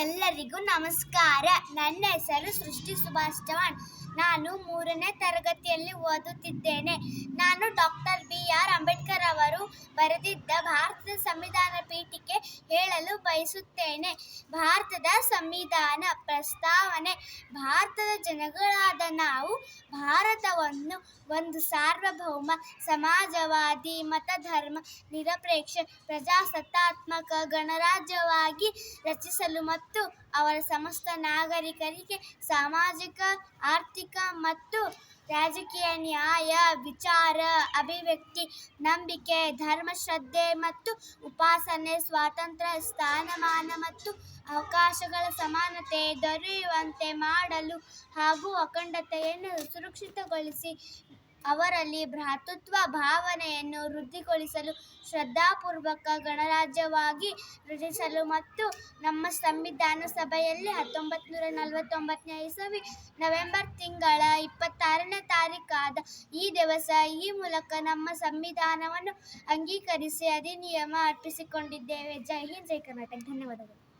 ಎಲ್ಲರಿಗೂ ನಮಸ್ಕಾರ. ನನ್ನ ಹೆಸರು ಸೃಷ್ಟಿ ಸುಭಾಷ್ ಚವಾಣ್ ನಾನು ಮೂರನೇ ತರಗತಿಯಲ್ಲಿ ಓದುತ್ತಿದ್ದೇನೆ. ನಾನು ಡಾಕ್ಟರ್ ಬಿ ಆರ್ ಅಂಬೇಡ್ಕರ್ ಅವರು ಬರೆದಿದ್ದ ಭಾರತದ ಸಂವಿಧಾನ ಪೀಠಿಕೆ ಹೇಳಲು ಬಯಸುತ್ತೇನೆ. ಭಾರತದ ಸಂವಿಧಾನ ಪ್ರಸ್ತಾವನೆ, ಭಾರತದ ಜನಗಳಾದ ನಾವು, ಭಾರತವನ್ನು ಒಂದು ಸಾರ್ವಭೌಮ, ಸಮಾಜವಾದಿ, ಮತಧರ್ಮ, ನಿರಪೇಕ್ಷ, ಪ್ರಜಾಸತ್ತಾತ್ಮಕ, ಗಣರಾಜ್ಯವಾಗಿ ರಚಿಸಲು ಮತ್ತು ಅವರ ಸಮಸ್ತ ನಾಗರಿಕರಿಗೆ ಸಾಮಾಜಿಕ, ಆರ್ಥಿಕ ಮತ್ತು ರಾಜಕೀಯ ನ್ಯಾಯ, ವಿಚಾರ, ಅಭಿವ್ಯಕ್ತಿ, ನಂಬಿಕೆ, ಧರ್ಮ ಶ್ರದ್ಧೆ ಮತ್ತು ಉಪಾಸನೆ, ಸ್ವಾತಂತ್ರ್ಯ, ಸ್ಥಾನಮಾನ ಮತ್ತು ಅವಕಾಶಗಳ ಸಮಾನತೆ ದೊರೆಯುವಂತೆ ಮಾಡಲು ಹಾಗೂ ಅಖಂಡತೆಯನ್ನು ಸುರಕ್ಷಿತಗೊಳಿಸಿ ಅವರಲ್ಲಿ ಭ್ರಾತೃತ್ವ ಭಾವನೆಯನ್ನು ವೃದ್ಧಿಗೊಳಿಸಲು ಶ್ರದ್ಧಾಪೂರ್ವಕ ಗಣರಾಜ್ಯವಾಗಿ ರಚಿಸಲು ಮತ್ತು ನಮ್ಮ ಸಂವಿಧಾನ ಸಭೆಯಲ್ಲಿ ಹತ್ತೊಂಬತ್ತು ನೂರ ನಲವತ್ತೊಂಬತ್ತನೇ ಇಸವಿ ನವೆಂಬರ್ ತಿಂಗಳ ಇಪ್ಪತ್ತಾರನೇ ತಾರೀಕಾದ ಈ ದಿವಸ ಈ ಮೂಲಕ ನಮ್ಮ ಸಂವಿಧಾನವನ್ನು ಅಂಗೀಕರಿಸಿ ಅಧಿನಿಯಮ ಅರ್ಪಿಸಿಕೊಂಡಿದ್ದೇವೆ. ಜೈ ಹಿಂದ್, ಜೈ ಕರ್ನಾಟಕ. ಧನ್ಯವಾದಗಳು.